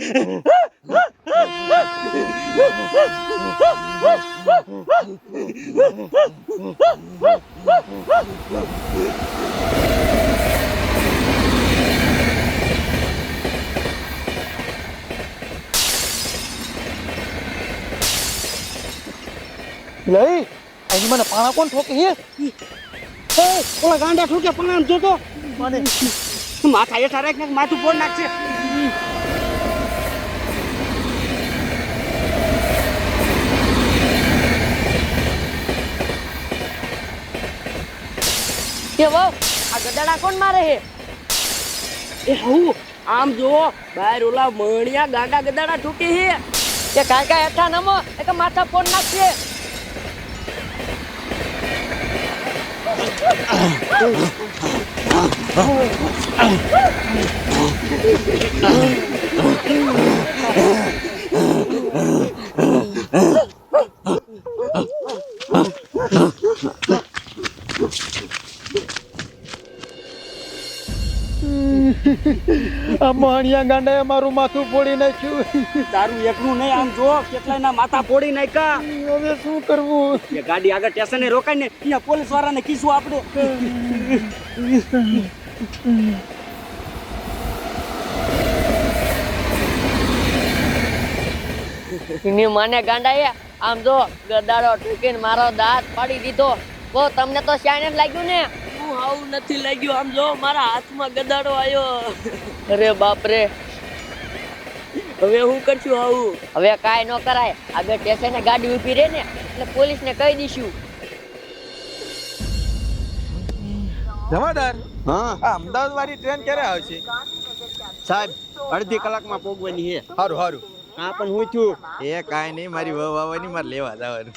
લઈ અહીં મને પાણા કોણ ઠોકે હે એ ઓલા ગાંડા ઠોકે પણ જોતો માથા હેઠા રાખ નાખ માથું ફોડ નાખશે કે વહુ આ ગદાડા કોણ મારે હે એ હું આમ જોવો બહાર ઓલા મણિયા ગાંડા ગદાડા ઠોકે હે કે કાકા હેઠા નમો એ કે માથા ફોન નાખશે આ માણિયા ગાંડાએ મારું માથું ફોડી નાખ્યું. તારું એકનું નહીં આમ જો કેટલાય ના માથા ફોડી નાખ્યા. હવે શું કરવું? એ ગાડી આગળ સ્ટેશને રોકાઈને અહીંયા પોલીસ વાળાને કીશું આપણે એની મને ગાંડાએ આમ જો ગદાડો ઠૂકીને મારો દાંત પાડી દીધો. કો તમને તો શાણે લાગ્યું ને? હું આવું નથી લાગ્યું. આમ જો મારા હાથમાં ગદાડો આવ્યો અરે બાપ રે હવે હું કરશું આવું? હવે કાંઈ ન કરાય. આગળ સ્ટેશને ગાડી ઊભી રહે ને એટલે પોલીસને કહી દઈશું. જમાદાર? હા. આ અમદાવાદ વાળી ટ્રેન ક્યારે આવશે સાહેબ અડધી કલાકમાં પોગવાની છે. સારું સારું હા પણ હું છું. એ કાંઈ નહીં મારી વહુ આવવાની મારે લેવા જવાનું.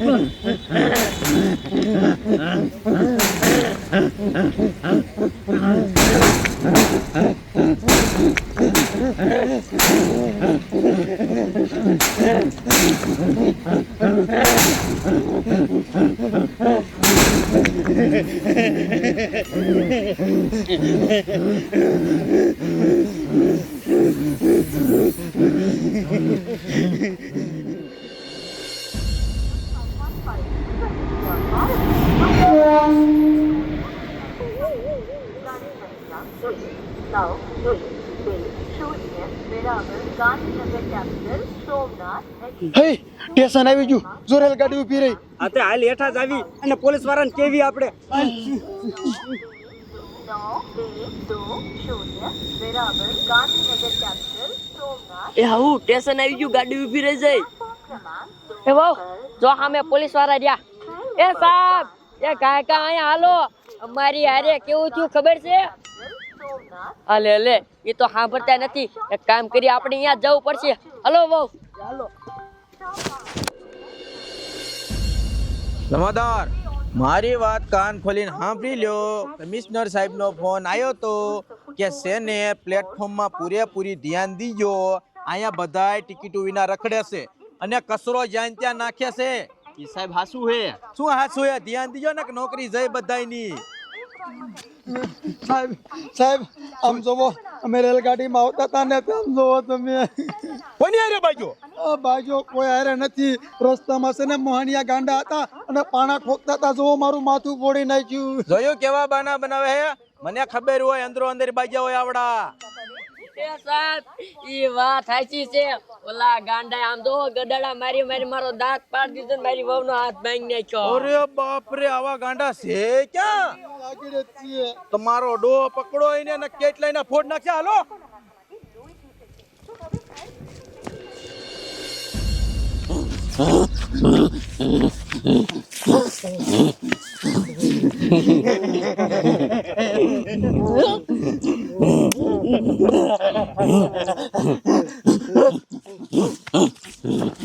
Huh? Now, do it. હે સ્ટેશન આવી ગયું. જોરેલ ગાડી ઊભી રહી. આ હાલ હેઠા જ આવી. અને પોલીસ વાળાને કેવી આપણે? નવ બે દો શૂન્ય બરાબર ગાંધીનગર કેપિટલ સોમનાથ એ આવું સ્ટેશન આવી ગયું ગાડી ઊભી રહી જાય. એ વહુ જો સામે પોલીસવાળા રહ્યા. એ સાહેબ એ કાકા અહીંયા હાલો. અમારી હારે કેવું થયું ખબર છે? હાલે લે એ તો સાંભળતા નથી. એક કામ કરી આપણે અહીંયા જવું પડશે. હલો વહુ. જમાદાર મારી વાત કાન ખોલીને સાંભળી લ્યો. કમિશનર સાહેબનો ફોન આવ્યો તો કે સેને પ્લેટફોર્મમાં પૂરેપૂરી ધ્યાન દીજો. અહીંયા બધાય ટિકિટો વિના રખડે છે અને કચરો જ્યાં ત્યાં નાખે છે. ઈ સાહેબ હાસુ હે. શું હાસુ હે? ધ્યાન દીજો ને કે નોકરી જઈ બધાયની? સાહેબ સાહેબ આમ જોવો અમે રેલગાડીમાં આવતા હતા ને આમ જોવો તમે. કોની હારે બાજુ? બાજુ કોઈ હારે નથી. રસ્તામાં છે ને મોહનિયા ગાંડા હતા અને પાણા ઠોકતા હતા. જોવો મારું માથું ફોડી નાખ્યું. જોયું કેવા બાના બનાવે હે? મને ખબર હોય અંદરો અંદર બાજા હોય આવડા. એ સાહેબ? ઈ વાત સાચી છે. ઓલા ગાંડા આમ જો ગડાડા મારી મારી મારો દાંત પાડી દીધો ને મારી વહુનો હાથ ભાંગી નાખ્યો. અરે બાપ રે આવા ગાંડા છે ક્યાં? તમારો ડો પકડો એને ને કેટલાય ના ફોડ નાખશે હાલો.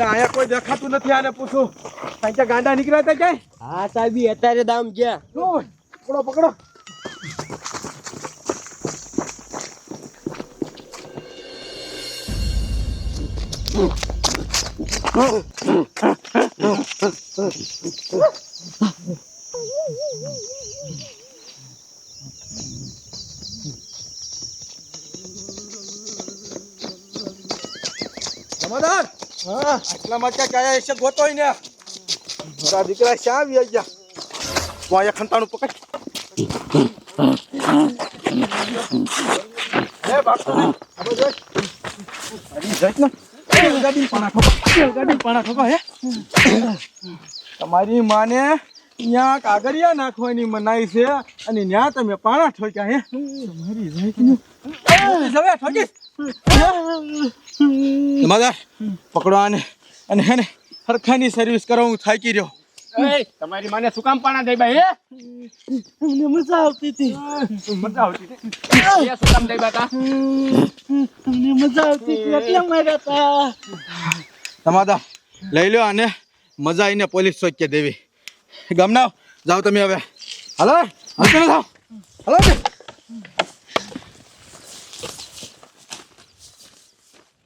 એટલે અહીંયા કોઈ દેખાતું નથી આને પૂછું. ત્યાં ગાંડા નીકળ્યા હતા ક્યાંય? હા સાહેબી અત્યારે દામ ગયા. પકડો પકડો. જમાદાર! હા આટલામાં ક્યાં કયા હશે ગોતોય ને. મારા દીકરા શ્યાં આવી ગયા? તું અહીંયા ખંતાણું પકડ? તમારી માને ત્યાં કાગરિયા નાખવાની મનાઈ છે અને ત્યાં તમે પાણા ઠોક્યા હે. તમારી. ઠોકીશ. જમાદાર પકડો આને. અને હેને હરખાની સર્વિસ કરો હું થાકી રહ્યો. તમારી માને શું કામ પાણા દઈ ભાઈ મને મજા આવતી હતી. મજા આવતી હતી? એ શું કામ દઈ બાતા અમને મજા આવતી હતી એટલે માર્યા હતા તમાદા લઈ લો અને મજા આવીને પોલીસ ચોકીએ દેવી. ગામના જાઓ તમે હવે. હાલો. હાલો હાલો.